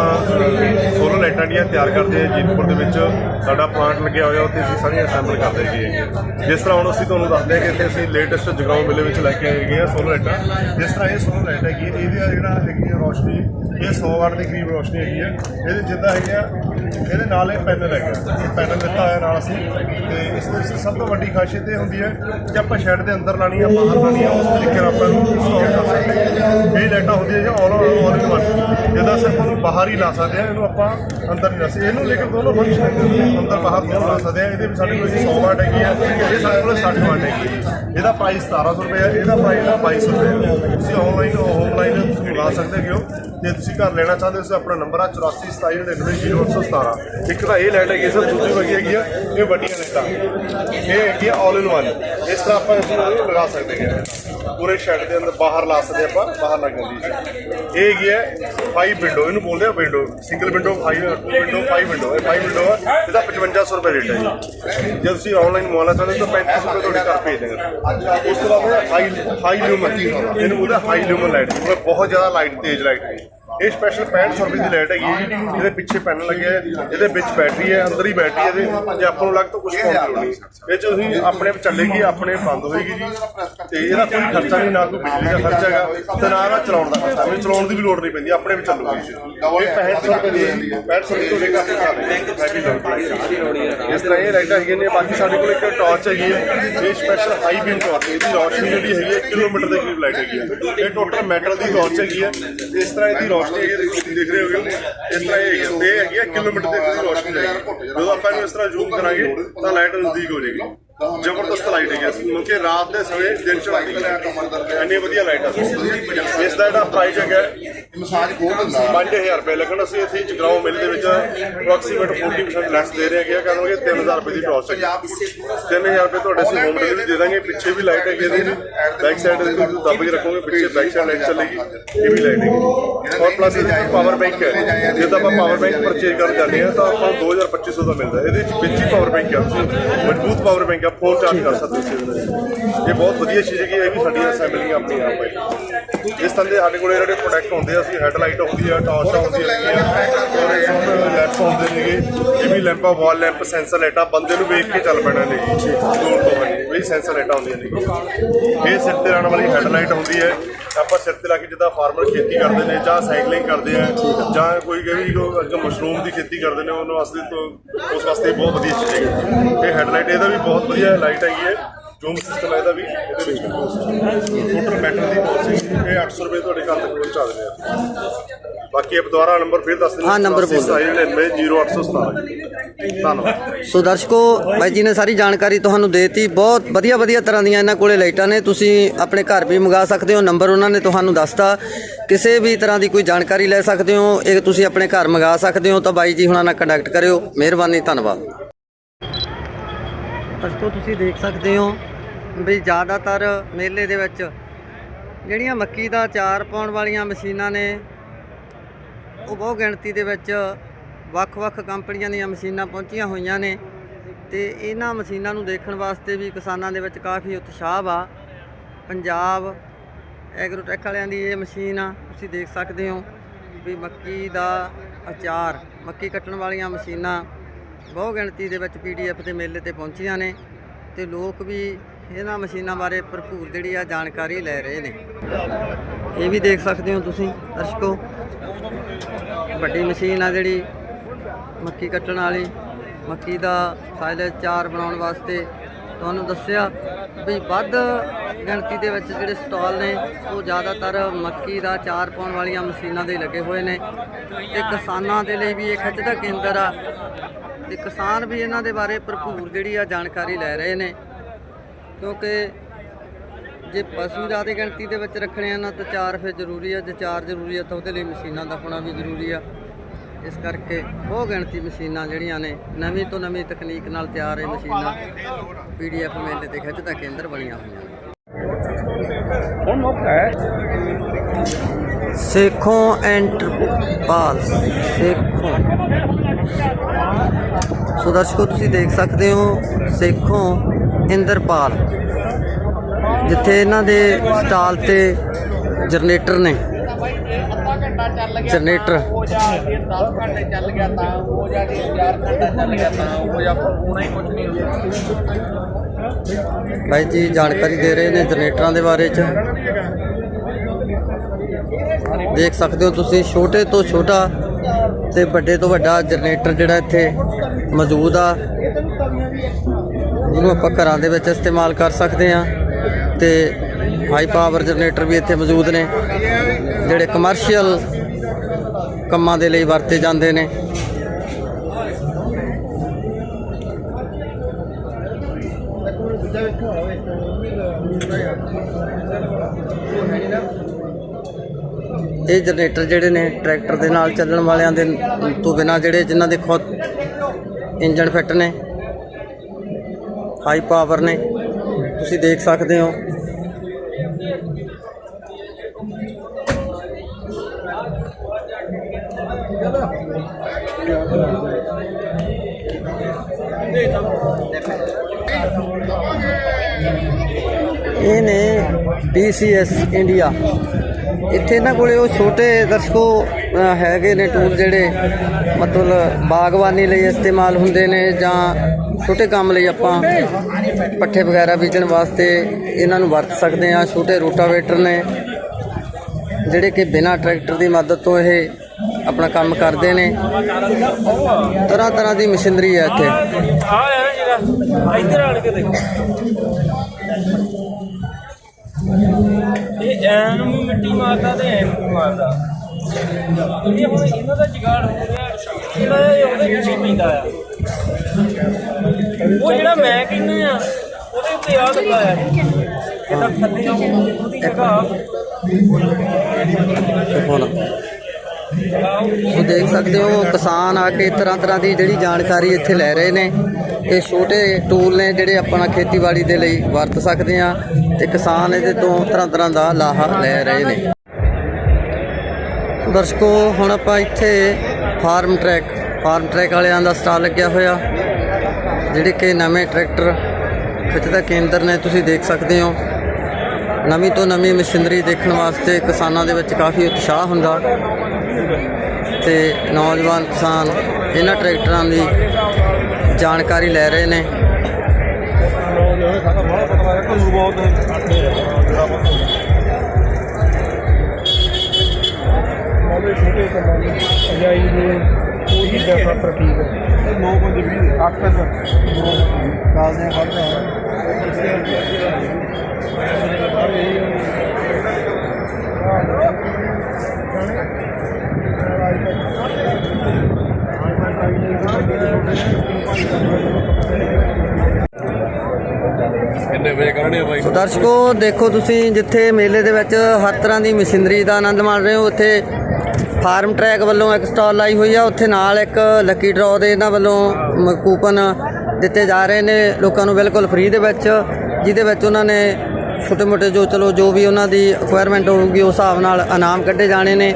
ਸੋਲਰ ਲਾਈਟਾਂ ਦੀਆਂ ਤਿਆਰ ਕਰਦੇ ਹਾਂ ਜੀਤਪੁਰ ਦੇ ਵਿੱਚ। ਸਾਡਾ ਪਲਾਂਟ ਲੱਗਿਆ ਹੋਇਆ ਉੱਥੇ ਅਸੀਂ ਸਾਰੀਆਂ ਅਸੈਂਬਲ ਕਰਦੇ ਜੀ ਜਿਸ ਤਰ੍ਹਾਂ ਹੁਣ ਅਸੀਂ ਤੁਹਾਨੂੰ ਦੱਸਦੇ ਹਾਂ ਕਿ ਇੱਥੇ ਅਸੀਂ ਲੇਟੈਸਟ ਜਗਰਾਉਂ ਮੇਲੇ ਵਿੱਚ ਲੈ ਕੇ ਆਏ ਹੈਗੇ ਆ ਸੋਲਰ ਲਾਈਟਾਂ। ਜਿਸ ਤਰ੍ਹਾਂ ਇਹ ਸੋਲਰ ਲਾਈਟ ਹੈਗੀ ਹੈ, ਇਹਦੀ ਜਿਹੜਾ ਹੈਗੀ ਰੋਸ਼ਨੀ ਇਹ 100 ਵਾਟ ਦੇ ਕਰੀਬ ਰੋਸ਼ਨੀ ਹੈਗੀ ਆ। ਇਹਦੇ ਜਿੱਦਾਂ ਹੈਗੇ ਆ ਇਹਦੇ ਨਾਲ ਇਹ ਪੈਨਲ ਹੈਗਾ। ਇਹ ਪੈਨਲ ਦਿੱਤਾ ਹੋਇਆ ਨਾਲ ਅਸੀਂ। ਤੇ ਇਸ ਵਿੱਚ ਸਭ ਤੋਂ ਵੱਡੀ ਖਾਸੀਅਤ ਇਹ ਹੁੰਦੀ ਹੈ ਕਿ ਆਪਾਂ ਸ਼ੈਡ ਦੇ ਅੰਦਰ ਲਾਣੀ ਆ, ਬਾਹਰ ਲਾਣੀ ਆ, ਉਸ ਤਰੀਕੇ ਨਾਲ ਆਪਾਂ ਨੂੰ ਇੰਸਟਾਲ ਕਰ ਸਕਦੇ ਹਾਂ। ਇਹ ਲਾਈਟਾਂ ਹੁੰਦੀਆਂ ਜਾਂ ਆਲ ਆਲ ਇਨ ਵਨ ਜਿਹਦਾ ਸਿਰਫ ਉਹਨੂੰ ਬਾਹਰ ਹੀ ਲਾ ਸਕਦੇ ਆ ਇਹਨੂੰ ਆਪਾਂ ਅੰਦਰ ਨਹੀਂ ਲਾ ਸਕਦੇ। ਇਹਨੂੰ ਲੇਕਿਨ ਦੋਨੋਂ ਫੰਕਸ਼ਨ ਹੈਗੇ ਅੰਦਰ ਬਾਹਰ ਦੋਨੋਂ ਲਾ ਸਕਦੇ ਆ ਇਹਦੇ ਵਿੱਚ ਸਾਡੇ ਕੋਲ 100 ਵਾਟ ਹੈਗੀ ਆ, ਇਹ ਸਾਡੇ ਕੋਲ 60 ਵਾਟ ਹੈਗੀ ਹੈ। ਇਹਦਾ ਪ੍ਰਾਈਸ 1700 ਰੁਪਏ ਹੈ ਇਹਦਾ ਪ੍ਰਾਈਸ ਹੈ 2200 ਰੁਪਏ ਤੁਸੀਂ ਆਨਲਾਈਨ ਆਨਲਾਈਨ ਤੁਸੀਂ ਮੰਗਾ ਸਕਦੇ ਹੋ। ਜੇ ਤੁਸੀਂ ਘਰ ਲੈਣਾ ਚਾਹੁੰਦੇ ਹੋ, ਤੁਸੀਂ ਆਪਣਾ ਨੰਬਰ ਆ 8427990117 ਇੱਕ ਤਾਂ ਇਹ ਲਾਈਟ ਹੈਗੀ ਸਰ ਦੂਜੀ ਵਗੀ ਹੈਗੀ ਆ, ਇਹ ਵੱਡੀਆਂ ਲਾਈਟਾਂ ਇਹ ਹੈਗੀ ਆ ਆਲ ਇਨ ਵਨ ਇਸ ਤਰ੍ਹਾਂ ਆਪਾਂ ਇਸ ਨੂੰ ਲਗਾ ਸਕਦੇ ਹਾਂ ਪੂਰੇ ਸ਼ੈਡ ਦੇ ਅੰਦਰ ਬਾਹਰ ਲਾ ਸਕਦੇ ਆਪਾਂ, ਬਾਹਰ ਲੱਗ ਜਾਂਦੀ ਇਹ ਹੈਗੀ ਹੈ 5 ਵਿੰਡੋ ਇਹਨੂੰ ਬੋਲਦੇ ਆ window single window 5 window 5 window ਇਹ 5 ਵਿੰਡੋ ਹੈ। ਇਹਦਾ 5500 ਰੁਪਏ ਰੇਟ ਹੈ ਜੀ। ਜੇ ਤੁਸੀਂ ਆਨਲਾਈਨ ਮੰਗਵਾਉਣਾ ਚਾਹੁੰਦੇ ਹੋ ਤਾਂ 3500 ਰੁਪਏ ਤੁਹਾਡੇ ਘਰ ਭੇਜ ਦੇਣਗੇ। ਉਸ ਤੋਂ ਬਾਅਦ ਹਾਈ ਹਾਈ ਲੂਮਨ ਇਹਨੂੰ ਬੋਲਦੇ ਹਾਈ ਲੂਮਨ ਲਾਈਟ ਬਹੁਤ ਜ਼ਿਆਦਾ ਲਾਈਟ ਤੇਜ਼ ਲਾਈਟ ਹੈ ਇਹ ਸਪੈਸ਼ਲ 6500 ਰੁਪਏ ਦੀ ਲਾਈਟ ਹੈਗੀ ਹੈ ਜੀ। ਇਹਦੇ ਪਿੱਛੇ ਪੈਨਲ ਲੱਗਿਆ ਹੈ ਇਹਦੇ ਵਿੱਚ ਬੈਟਰੀ ਹੈ ਅੰਦਰ ਹੀ ਬੈਟਰੀ ਹੈ ਇਹਦੇ। ਜੇ ਆਪਾਂ ਨੂੰ ਲੱਗ ਤਾਂ ਕੁਝ ਲੋੜ ਨਹੀਂ। ਇਹ ਚ ਤੁਸੀਂ ਆਪਣੇ ਆਪ ਚੱਲੇਗੀ ਆਪਣੇ ਆਪ ਬੰਦ ਹੋਏਗੀ ਜੀ। ਤੇ ਇਹਦਾ ਕੋਈ ਖਰਚਾ ਨਹੀਂ ਨਾ ਕੋਈ ਬਿਜਲੀ ਦਾ ਖਰਚਾ ਹੈਗਾ। ਤੇ ਨਾ ਇਹਦਾ ਚਲਾਉਣ ਦਾ ਖਰਚਾ। ਵੀ ਚਲਾਉਣ ਦੀ ਵੀ ਲੋੜ ਨਹੀਂ ਪੈਂਦੀ ਆਪਣੇ ਆਪ ਚੱਲੂਗੀ। ਇਹ 6500 ਰੁਪਏ ਦੀ 6500 ਰੁਪਏ ਤੁਹਾਡੇ ਘਰ ਤੇ ਚੱਲੇਗੀ ਇਸ ਤਰ੍ਹਾਂ ਇਹ ਲਾਈਟਾਂ ਹੈਗੀਆਂ ਨੇ। ਬਾਕੀ ਸਾਡੇ ਕੋਲ ਇੱਕ ਟਾਰਚ ਹੈਗੀ ਹੈ। ਇਹ ਸਪੈਸ਼ਲ ਹਾਈ ਬੀਮ ਟਾਰਚ ਇਹਦੀ ਰੋਸ਼ਨੀ ਜਿਹੜੀ ਹੈਗੀ ਹੈ। 1 ਕਿਲੋਮੀਟਰ ਦੇ ਕਰੀਬ ਲਾਈਟ ਹੈਗੀ ਹੈ। ਇਹ ਟੋਟਲ ਮੈਟਲ ਦੀ ਟਾਰਚ ਹੈਗੀ ਹੈ। ਤੇ ਇਸ ਤਰ੍ਹਾਂ ਇਹਦੀ ਰੋਸ਼ਨੀ ਹੈਗੀ ਦੇਖੋ ਤੁਸੀਂ ਦੇਖ ਰਹੇ ਹੋਗੇ ਇਸ ਤਰ੍ਹਾਂ ਇਹ ਹੈਗੀ ਹੈ। ਇਹ ਹੈਗੀ ਹੈ ਕਿਲੋਮੀਟਰ ਦੇ ਕਰੀਬ ਰੋਸ਼ਨੀ ਹੈਗੀ ਜਦੋਂ ਆਪਾਂ ਇਹਨੂੰ ਇਸ ਤਰ੍ਹਾਂ ਜ਼ੂਮ ਕਰਾਂਗੇ, ਤਾਂ ਲਾਈਟ ਨਜ਼ਦੀਕ ਹੋ ਜਾਏਗੀ ਜ਼ਬਰਦਸਤ ਲਾਈਟ ਹੈਗੀ ਹੈ ਕਿਉਂਕਿ ਰਾਤ ਦੇ ਸਮੇਂ ਦਿਨ ਚ ਹੁੰਦੀ ਹੈ ਇੰਨੀ ਵਧੀਆ ਲਾਈਟ ਆ। ਇਸ ਦਾ ਜਿਹੜਾ ਪ੍ਰਾਈਸ ਹੈਗਾ ਮਸਾਜ ਖੋਲ ਦਿੰਦਾ 5000 ਰੁਪਏ। ਲੱਗਣ ਅਸੀਂ ਇੱਥੇ ਜਗਰਾਉਂ ਮਿਲ ਦੇ ਵਿੱਚ ਅਪਰੋਕਸੀਮੇਟ 40% ਲੈਸ ਦੇ ਰਹੇ ਹੈਗੇ ਕਹਿੰਦੇ 3000 ਰੁਪਏ ਦੀ ਟੌਸ ਹੈ 3000 ਰੁਪਏ ਤੁਹਾਡੇ ਅਸੀਂ ਹੋਮ ਡਿਲੀਵਰੀ ਦੇ ਦਾਂਗੇ। ਪਿੱਛੇ ਵੀ ਲਾਈਟ ਹੈਗੀ ਇਹਦੀ। ਬੈਕ ਸਾਈਡ ਤੇ ਤੁਸੀਂ ਦੱਬ ਕੇ ਰੱਖੋਗੇ, ਪਿੱਛੇ ਬੈਕ ਸਾਈਡ ਲਾਈਟ ਚੱਲੇਗੀ। ਇਹ ਵੀ ਲਾਈਟ ਹੈਗੀ। ਔਰ ਪਲੱਸ ਇਹਦੇ ਪਾਵਰ ਬੈਂਕ ਹੈ। ਜਦੋਂ ਆਪਾਂ ਪਾਵਰ ਬੈਂਕ ਪਰਚੇਜ ਕਰਨ ਜਾਂਦੇ ਹਾਂ, ਤਾਂ ਆਪਾਂ ਨੂੰ 2250 ਦਾ ਮਿਲਦਾ ਇਹਦੇ ਵਿੱਚ ਵਿੱਚ ਹੀ ਪਾਵਰ ਬੈਂਕ ਹੈ ਮਜ਼ਬੂਤ ਪਾਵਰ ਬੈਂਕ ਹੈ ਫੋਨ ਚਾਰਜ ਕਰ ਸਕਦੇ ਨਾਲ ਇਹ ਬਹੁਤ ਵਧੀਆ ਚੀਜ਼ ਹੈਗੀ ਇਹ ਵੀ ਸਾਡੀ ਅਸੈਂਬਲਿੰਗ ਆਪਣੀ ਆਪ ਹੈ। ਇਸ ਤਰ੍ਹਾਂ ਦੇ ਸਾਡੇ ਕੋਲ ਜਿਹੜੇ ਪ੍ਰੋਡਕਟ ਹੁੰਦੇ ਆ ਅਸੀਂ ਹੈਡਲਾਈਟ ਹੁੰਦੀ ਆ ਟਾਰਚ ਹੁੰਦੀ ਹੈ ਲੈਂਪ ਹੁੰਦੇ ਨੇਗੇ। ਇਹ ਵੀ ਲੈਂਪਾਂ ਵਾਲ ਲੈਂਪ ਸੈਂਸਰ ਲਾਈਟਾਂ ਬੰਦੇ ਨੂੰ ਵੇਖ ਕੇ ਚੱਲ ਪੈਣਾ ਨੇ ਦੂਰ ਤੋਂ ਹਾਂਜੀ ਵੀ ਸੈਂਸਰ ਲਾਈਟਾਂ ਹੁੰਦੀਆਂ ਨੇ ਇਹ ਸਿਰ ਤੇ ਲਾਉਣ ਵਾਲੀ ਹੈਡਲਾਈਟ ਹੁੰਦੀ ਹੈ। ਆਪਾਂ ਸਿਰ ਤੇ ਲਾ ਕੇ ਜਿੱਦਾਂ ਫਾਰਮਰ ਖੇਤੀ ਕਰਦੇ ਨੇ ਜਾਂ ਸਾਈਕਲਿੰਗ ਕਰਦੇ ਆ ਜਾਂ ਕੋਈ ਵੀ ਅੱਗੇ ਮਸ਼ਰੂਮ ਦੀ ਖੇਤੀ ਕਰਦੇ ਨੇ ਉਹਨਾਂ ਵਾਸਤੇ ਤਾਂ ਉਸ ਵਾਸਤੇ ਬਹੁਤ ਵਧੀਆ ਚੀਜ਼ ਹੈ ਇਹ ਹੈਡਲਾਈਟ ਇਹਦਾ ਵੀ ਬਹੁਤ ਵਧੀਆ ਲਾਈਟ ਹੈਗੀ ਹੈ। ਜ਼ੂਮ ਸਿਸਟਮ ਹੈ ਇਹਦਾ ਵੀ ਇਹਦੇ ਵਿੱਚ ਟੋਟਲ ਬੈਟਰੀ ਦੀ ਕੋਸਟ ਇਹ 800 ਰੁਪਏ ਤੁਹਾਡੇ ਘਰ ਤੱਕ ਪਹੁੰਚਾ ਦਿੰਦੇ ਆ। ਬਾਕੀ ਇਹ ਦੁਬਾਰਾ ਨੰਬਰ ਫਿਰ ਦੱਸ ਦਿੰਦੇ ਹਾਂ, number ਬੋਲ ਦਿਓ। 0897 ਧੰਨਵਾਦ। ਸੋ ਦਰਸ਼ਕੋ ਬਾਈ ਜੀ ਨੇ ਸਾਰੀ ਜਾਣਕਾਰੀ ਤੁਹਾਨੂੰ ਦੇਤੀ। ਬਹੁਤ ਵਧੀਆ ਵਧੀਆ ਤਰ੍ਹਾਂ ਦੀਆਂ ਇਹਨਾਂ ਕੋਲੇ ਲਾਈਟਾਂ ਨੇ। ਤੁਸੀਂ ਆਪਣੇ ਘਰ ਵੀ ਮੰਗਾ ਸਕਦੇ ਹੋ। ਨੰਬਰ ਉਹਨਾਂ ਨੇ ਤੁਹਾਨੂੰ ਦੱਸਤਾ। ਕਿਸੇ ਵੀ ਤਰ੍ਹਾਂ ਦੀ ਕੋਈ ਜਾਣਕਾਰੀ ਲੈ ਸਕਦੇ ਹੋ। ਇਹ ਤੁਸੀਂ ਆਪਣੇ ਘਰ ਮੰਗਾ ਸਕਦੇ ਹੋ। ਤਾਂ ਬਾਈ ਜੀ ਹੁਣਾਂ ਨਾਲ ਕੰਟੈਕਟ ਕਰਿਓ। ਮਿਹਰਬਾਨੀ ਧੰਨਵਾਦ। ਦਰਸ਼ਕੋ ਤੁਸੀਂ ਦੇਖ ਸਕਦੇ ਹੋ ਵੀ ਜ਼ਿਆਦਾਤਰ ਮੇਲੇ ਦੇ ਵਿੱਚ ਜਿਹੜੀਆਂ ਮੱਕੀ ਦਾ ਅਚਾਰ ਪਾਉਣ ਵਾਲੀਆਂ ਮਸ਼ੀਨਾਂ ਨੇ, ਉਹ ਬਹੁ ਗਿਣਤੀ ਦੇ ਵਿੱਚ ਵੱਖ-ਵੱਖ ਕੰਪਨੀਆਂ ਦੀਆਂ ਮਸ਼ੀਨਾਂ ਪਹੁੰਚੀਆਂ ਹੋਈਆਂ ਨੇ ਤੇ ਇਹਨਾਂ ਮਸ਼ੀਨਾਂ ਨੂੰ ਦੇਖਣ ਵਾਸਤੇ ਵੀ ਕਿਸਾਨਾਂ ਦੇ ਵਿੱਚ ਕਾਫੀ ਉਤਸ਼ਾਹ ਵਾ ਪੰਜਾਬ ਐਗਰੋਟੈਕ ਵਾਲਿਆਂ ਦੀ ਇਹ ਮਸ਼ੀਨ ਆ, ਤੁਸੀਂ ਦੇਖ ਸਕਦੇ ਹੋ ਵੀ ਮੱਕੀ ਦਾ ਅਚਾਰ, ਮੱਕੀ ਕੱਟਣ ਵਾਲੀਆਂ ਮਸ਼ੀਨਾਂ ਬਹੁ ਗਿਣਤੀ ਦੇ ਵਿੱਚ ਪੀਡੀਐਫ ਦੇ ਮੇਲੇ ਤੇ ਪਹੁੰਚੀਆਂ ਨੇ ਤੇ ਲੋਕ ਵੀ ਇਹਨਾਂ ਮਸ਼ੀਨਾਂ ਬਾਰੇ ਭਰਪੂਰ ਜਿਹੜੀ ਆ ਜਾਣਕਾਰੀ ਲੈ ਰਹੇ ਨੇ। ਇਹ ਵੀ ਦੇਖ ਸਕਦੇ ਹੋ ਤੁਸੀਂ, ਦਰਸ਼ਕੋ। ਵੱਡੀ ਮਸ਼ੀਨ ਆ ਜਿਹੜੀ, ਮੱਕੀ ਕੱਟਣ ਵਾਲੀ। ਮੱਕੀ ਦਾ ਸਾਇਲੇਜ ਚਾਰ ਬਣਾਉਣ ਵਾਸਤੇ ਤੁਹਾਨੂੰ ਦੱਸਿਆ ਵੀ ਵੱਧ ਗਿਣਤੀ ਦੇ ਵਿੱਚ ਜਿਹੜੇ ਸਟਾਲ ਨੇ, ਉਹ ਜ਼ਿਆਦਾਤਰ ਮੱਕੀ ਦਾ ਚਾਰ ਪਾਉਣ ਵਾਲੀਆਂ ਮਸ਼ੀਨਾਂ ਦੇ ਲੱਗੇ ਹੋਏ ਨੇ। ਤੇ ਕਿਸਾਨਾਂ ਦੇ ਲਈ ਵੀ ਇਹ ਖਿੱਚ ਦਾ ਕੇਂਦਰ ਆ। ਤੇ ਕਿਸਾਨ ਵੀ ਇਹਨਾਂ ਦੇ ਬਾਰੇ ਭਰਪੂਰ ਜਿਹੜੀ ਆ ਜਾਣਕਾਰੀ ਲੈ ਰਹੇ ਨੇ। ਕਿਉਂਕਿ ਜੇ ਪਸ਼ੂ ਜ਼ਿਆਦਾ ਗਿਣਤੀ ਦੇ ਵਿੱਚ ਰੱਖਣੇ ਆ ਨਾ ਤਾਂ ਚਾਰ ਫਿਰ ਜ਼ਰੂਰੀ ਆ ਜੇ ਚਾਰ ਜ਼ਰੂਰੀ ਆ ਤਾਂ ਉਹਦੇ ਲਈ ਮਸ਼ੀਨਾਂ ਦਾ ਹੋਣਾ ਵੀ ਜ਼ਰੂਰੀ ਆ। ਇਸ ਕਰਕੇ ਉਹ ਗਿਣਤੀ ਮਸ਼ੀਨਾਂ ਜਿਹੜੀਆਂ ਨੇ ਨਵੀਂ ਤੋਂ ਨਵੀਂ ਤਕਨੀਕ ਨਾਲ ਤਿਆਰ ਇਹ ਮਸ਼ੀਨਾਂ ਪੀਡੀਐਫ ਮੇਲੇ ਤੇ ਖਿੱਚ ਦਾ ਕੇਂਦਰ ਬਣੀਆਂ ਹੋਈਆਂ ਨੇ। ਹੁਣ ਮੌਕਾ ਹੈ? ਸੇਖੋਂ ਐਂਟਰਪਾਲ ਸੇਖੋਂ। ਸੋ ਦਰਸ਼ਕੋ ਤੁਸੀਂ ਦੇਖ ਸਕਦੇ ਹੋ ਸੇਖੋਂ ਇੰਦਰਪਾਲ, ਜਿੱਥੇ ਇਹਨਾਂ ਦੇ ਸਟਾਲ ਤੇ ਜਨਰੇਟਰ ਨੇ। ਜਨਰੇਟਰ। ਭਾਈ ਜੀ, ਜਾਣਕਾਰੀ ਦੇ ਰਹੇ ਨੇ ਜਨਰੇਟਰਾਂ ਦੇ ਬਾਰੇ ਚ। ਦੇਖ ਸਕਦੇ ਹੋ ਤੁਸੀਂ, ਛੋਟੇ ਤੋਂ ਛੋਟਾ ਤੇ ਵੱਡੇ ਤੋਂ ਵੱਡਾ ਜਨਰੇਟਰ ਜਿਹੜਾ ਇੱਥੇ ਮੌਜੂਦ ਆ। ਜਿਹਨੂੰ ਆਪਾਂ ਘਰਾਂ ਦੇ ਵਿੱਚ ਇਸਤੇਮਾਲ ਕਰ ਸਕਦੇ ਆ ਤੇ ਹਾਈ ਪਾਵਰ ਜਨਰੇਟਰ ਵੀ ਇੱਥੇ ਮੌਜੂਦ ਨੇ, ਜਿਹੜੇ ਕਮਰਸ਼ੀਅਲ ਕੰਮਾਂ ਦੇ ਲਈ ਵਰਤੇ ਜਾਂਦੇ ਨੇ। ਇਹ ਜਨਰੇਟਰ ਜਿਹੜੇ ਨੇ ਟਰੈਕਟਰ ਦੇ ਨਾਲ ਚੱਲਣ ਵਾਲਿਆਂ ਦੇ ਤੋਂ ਬਿਨਾ ਜਿਹੜੇ ਜਿਨ੍ਹਾਂ ਦੇ ਖੁਦ ਇੰਜਣ ਫਿੱਟ ਨੇ ਹਾਈ ਪਾਵਰ ਨੇ। ਤੁਸੀਂ ਦੇਖ ਸਕਦੇ ਹੋ। ਇਹ ਨੇ DCS ਇੰਡੀਆ ਇੱਥੇ ਇਹਨਾਂ ਕੋਲੇ ਉਹ ਛੋਟੇ ਦਰਸ਼ਕੋ ਹੈਗੇ ਨੇ ਟੂਲ ਜਿਹੜੇ, ਮਤਲਬ ਬਾਗਬਾਨੀ ਲਈ ਇਸਤੇਮਾਲ ਹੁੰਦੇ ਨੇ ਜਾਂ ਛੋਟੇ ਕੰਮ ਲਈ ਆਪਾਂ ਪੱਠੇ ਵਗੈਰਾ ਬੀਜਣ ਵਾਸਤੇ ਇਹਨਾਂ ਨੂੰ ਵਰਤ ਸਕਦੇ ਹਾਂ। ਛੋਟੇ ਰੋਟਾਵੇਟਰ ਨੇ, ਜਿਹੜੇ ਕਿ ਬਿਨਾਂ ਟਰੈਕਟਰ ਦੀ ਮਦਦ ਤੋਂ ਇਹ ਆਪਣਾ ਕੰਮ ਕਰਦੇ ਨੇ। ਤਰ੍ਹਾਂ ਤਰ੍ਹਾਂ ਦੀ ਮਸ਼ੀਨਰੀ ਹੈ ਇੱਥੇ। ਆ ਹੈ ਇੱਧਰ ਆਣ ਕੇ ਦੇਖੋ ਇਹ ਐਨ ਨੂੰ ਮਿੱਟੀ ਮਾਰਦਾ ਤੇ ਐਨ ਨੂੰ ਮਾਰਦਾ। ਇਹ ਹੁਣ ਇਹਨਾਂ ਦਾ ਜੁਗਾੜ ਹੋ ਰਿਹਾ ਜਿਹੜਾ ਇਹ ਉਹਦੇ ਵਿੱਚ ਪੈਂਦਾ ਆ। ਉਹ ਜਿਹੜਾ ਮੈਂ ਕਹਿੰਦਾ ਆ, ਉਹਦੇ ਉੱਤੇ ਆ ਲੱਗਾ ਆ। ਇਹਦਾ ਥੱਲੇ ਉਹਦੀ ਜਗ੍ਹਾ ਸੋ ਦੇਖ ਸਕਦੇ ਹੋ, ਕਿਸਾਨ ਆ ਕੇ ਤਰ੍ਹਾਂ ਤਰ੍ਹਾਂ ਦੀ ਜਿਹੜੀ ਜਾਣਕਾਰੀ ਇੱਥੇ ਲੈ ਰਹੇ ਨੇ ਇਹ ਛੋਟੇ ਟੂਲ ਨੇ ਜਿਹੜੇ ਆਪਣਾ ਖੇਤੀਬਾੜੀ ਦੇ ਲਈ ਵਰਤ ਸਕਦੇ ਆ ਤੇ ਕਿਸਾਨ ਇਹਦੇ ਤੋਂ ਤਰ੍ਹਾਂ ਤਰ੍ਹਾਂ ਦਾ ਲਾਹਾ ਲੈ ਰਹੇ ਨੇ। ਦਰਸ਼ਕੋ, ਹੁਣ ਆਪਾਂ ਇੱਥੇ ਫਾਰਮ ਟਰੈਕ ਫਾਰਮ ਟਰੈਕ ਵਾਲਿਆਂ ਦਾ ਸਟਾਲ ਲੱਗਿਆ ਹੋਇਆ। ਜਿਹੜੇ ਕਿ ਨਵੇਂ ਟਰੈਕਟਰ ਖਿੱਚਦਾ ਕੇਂਦਰ ਨੇ, ਤੁਸੀਂ ਦੇਖ ਸਕਦੇ ਹੋ। ਨਵੀਂ ਤੋਂ ਨਵੀਂ ਮਸ਼ੀਨਰੀ ਦੇਖਣ ਵਾਸਤੇ ਕਿਸਾਨਾਂ ਦੇ ਵਿੱਚ ਕਾਫੀ ਉਤਸ਼ਾਹ ਹੁੰਦਾ। ਤੇ ਨੌਜਵਾਨ ਕਿਸਾਨ ਇਹਨਾਂ ਟਰੈਕਟਰਾਂ ਦੀ ਜਾਣਕਾਰੀ ਲੈ ਰਹੇ ਨੇ। ਉਹੀ ਜੈਸਾ ਪ੍ਰਤੀਕ ਹੈ। 9 ਵਜੇ 20 8 ਕਾਲ ਦੇ ਫੜਦਾ ਸੋ ਦਰਸ਼ਕੋ, ਦੇਖੋ ਤੁਸੀਂ ਜਿੱਥੇ ਮੇਲੇ ਦੇ ਵਿੱਚ ਹਰ ਤਰ੍ਹਾਂ ਦੀ ਮਸ਼ੀਨਰੀ ਦਾ ਆਨੰਦ ਮਾਣ ਰਹੇ ਹੋ, ਉੱਥੇ ਫਾਰਮ ਟਰੈਕ ਵੱਲੋਂ ਇੱਕ ਸਟਾਲ ਲਾਈ ਹੋਈ ਆ। ਉੱਥੇ ਨਾਲ ਇੱਕ ਲੱਕੀ ਡਰਾਅ ਦੇ ਇਹਨਾਂ ਵੱਲੋਂ ਮ- ਕੂਪਨ ਦਿੱਤੇ ਜਾ ਰਹੇ ਨੇ ਲੋਕਾਂ ਨੂੰ ਬਿਲਕੁਲ ਫ੍ਰੀ ਦੇ ਵਿੱਚ, ਜਿਹਦੇ ਵਿੱਚ ਉਹਨਾਂ ਨੇ ਛੋਟੇ ਮੋਟੇ ਜੋ, ਚਲੋ ਜੋ ਵੀ ਉਹਨਾਂ ਦੀ ਰਿਕੁਆਇਰਮੈਂਟ ਹੋਊਗੀ ਉਸ ਹਿਸਾਬ ਨਾਲ ਇਨਾਮ ਕੱਢੇ ਜਾਣੇ ਨੇ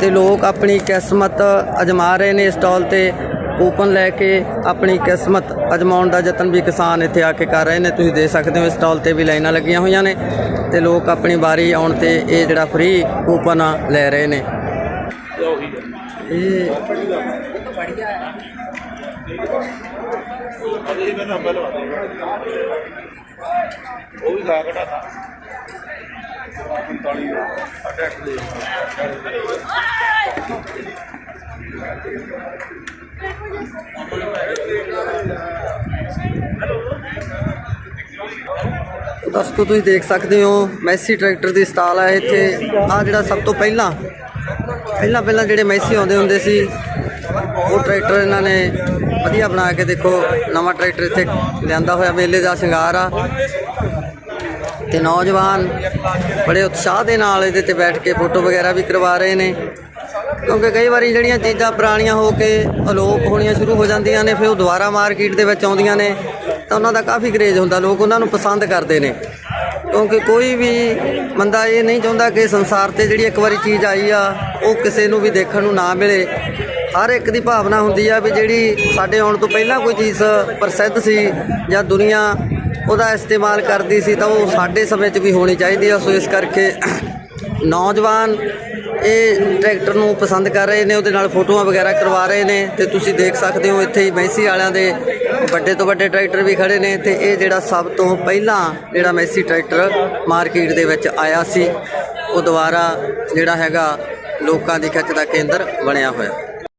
ਤੇ ਲੋਕ ਆਪਣੀ ਕਿਸਮਤ ਅਜਮਾ ਰਹੇ ਨੇ ਇਸ ਸਟਾਲ ਤੇ। ਕੂਪਨ ਲੈ ਕੇ ਆਪਣੀ ਕਿਸਮਤ ਅਜਮਾਉਣ ਦਾ ਯਤਨ ਵੀ ਕਿਸਾਨ ਇੱਥੇ ਆ ਕੇ ਕਰ ਰਹੇ ਨੇ। ਤੁਸੀਂ ਦੇਖ ਸਕਦੇ ਹੋ, ਇਸ ਸਟਾਲ ਤੇ ਵੀ ਲਾਈਨਾਂ ਲੱਗੀਆਂ ਹੋਈਆਂ ਨੇ ਤੇ ਲੋਕ ਆਪਣੀ ਵਾਰੀ ਆਉਣ ਤੇ ਇਹ ਜਿਹੜਾ ਫ੍ਰੀ ਕੂਪਨ ਲੈ ਰਹੇ ਨੇ। ਇਹ ਉਹ ਵੀ ਗਾ ਘਟਾ ਤਾ 45 ਸਾਢੇ ਦੇ ਦਰਸ਼ਕੋ ਤੁਸੀਂ ਦੇਖ ਸਕਦੇ ਹੋ, ਮੈਸੀ ਟਰੈਕਟਰ ਦੀ ਸਟਾਲ ਹੈ ਇੱਥੇ। ਆ ਜਿਹੜਾ ਸਭ ਤੋਂ ਪਹਿਲਾਂ ਪਹਿਲਾਂ ਪਹਿਲਾਂ ਜਿਹੜੇ ਮੈਸੀ ਆਉਂਦੇ ਹੁੰਦੇ ਸੀ, ਉਹ ਟਰੈਕਟਰ ਇਹਨਾਂ ਨੇ ਵਧੀਆ ਬਣਾ ਕੇ ਦੇਖੋ, ਨਵਾਂ ਟਰੈਕਟਰ ਇੱਥੇ ਲਿਆਂਦਾ ਹੋਇਆ, ਮੇਲੇ ਦਾ ਸ਼ਿੰਗਾਰ ਆ। ਤੇ ਨੌਜਵਾਨ ਬੜੇ ਉਤਸ਼ਾਹ ਦੇ ਨਾਲ ਇਹਦੇ ਤੇ ਬੈਠ ਕੇ ਫੋਟੋ ਵਗੈਰਾ ਵੀ ਕਰਵਾ ਰਹੇ ਨੇ। ਕਿਉਂਕਿ ਕਈ ਵਾਰੀ ਜਿਹੜੀਆਂ ਚੀਜ਼ਾਂ ਪੁਰਾਣੀਆਂ ਹੋ ਕੇ ਅਲੋਪ ਹੋਣੀਆਂ ਸ਼ੁਰੂ ਹੋ ਜਾਂਦੀਆਂ ਨੇ, ਫਿਰ ਉਹ ਦੁਬਾਰਾ ਮਾਰਕੀਟ ਦੇ ਵਿੱਚ ਆਉਂਦੀਆਂ ਨੇ, ਤਾਂ ਉਹਨਾਂ ਦਾ ਕਾਫੀ ਕਰੇਜ ਹੁੰਦਾ, ਲੋਕ ਉਹਨਾਂ ਨੂੰ ਪਸੰਦ ਕਰਦੇ ਨੇ। ਕਿਉਂਕਿ ਕੋਈ ਵੀ ਬੰਦਾ ਇਹ ਨਹੀਂ ਚਾਹੁੰਦਾ ਕਿ ਸੰਸਾਰ ਤੇ ਜਿਹੜੀ ਇੱਕ ਵਾਰੀ ਚੀਜ਼ ਆਈ ਆ, ਉਹ ਕਿਸੇ ਨੂੰ ਵੀ ਦੇਖਣ ਨੂੰ ਨਾ ਮਿਲੇ। ਹਰ ਇੱਕ ਦੀ ਭਾਵਨਾ ਹੁੰਦੀ ਆ ਵੀ ਜਿਹੜੀ ਸਾਡੇ ਆਉਣ ਤੋਂ ਪਹਿਲਾਂ ਕੋਈ ਚੀਜ਼ ਪ੍ਰਸਿੱਧ ਸੀ ਜਾਂ ਦੁਨੀਆ ਉਹਦਾ ਇਸਤੇਮਾਲ ਕਰਦੀ ਸੀ, ਤਾਂ ਉਹ ਸਾਡੇ ਸਮੇਂ 'ਚ ਵੀ ਹੋਣੀ ਚਾਹੀਦੀ ਆ। ਸੋ ਇਸ ਕਰਕੇ ਨੌਜਵਾਨ ਇਹ ਟਰੈਕਟਰ ਨੂੰ ਪਸੰਦ ਕਰ ਰਹੇ ਨੇ, ਉਹਦੇ ਨਾਲ ਫੋਟੋਆਂ ਵਗੈਰਾ ਕਰਵਾ ਰਹੇ ਨੇ ਤੇ ਤੁਸੀਂ ਦੇਖ ਸਕਦੇ ਹੋ ਇੱਥੇ ਹੀ ਮੈਸੀ ਵਾਲਿਆਂ ਦੇ ਵੱਡੇ ਤੋਂ ਵੱਡੇ ਟਰੈਕਟਰ ਵੀ ਖੜੇ ਨੇ ਤੇ ਇਹ ਜਿਹੜਾ ਸਭ ਤੋਂ ਪਹਿਲਾਂ ਜਿਹੜਾ ਮੈਸੀ ਟਰੈਕਟਰ ਮਾਰਕੀਟ ਦੇ ਵਿੱਚ ਆਇਆ ਸੀ, ਉਹ ਦੁਬਾਰਾ ਜਿਹੜਾ ਹੈਗਾ ਲੋਕਾਂ ਦੀ ਖਿੱਚ ਦਾ ਕੇਂਦਰ ਬਣਿਆ ਹੋਇਆ।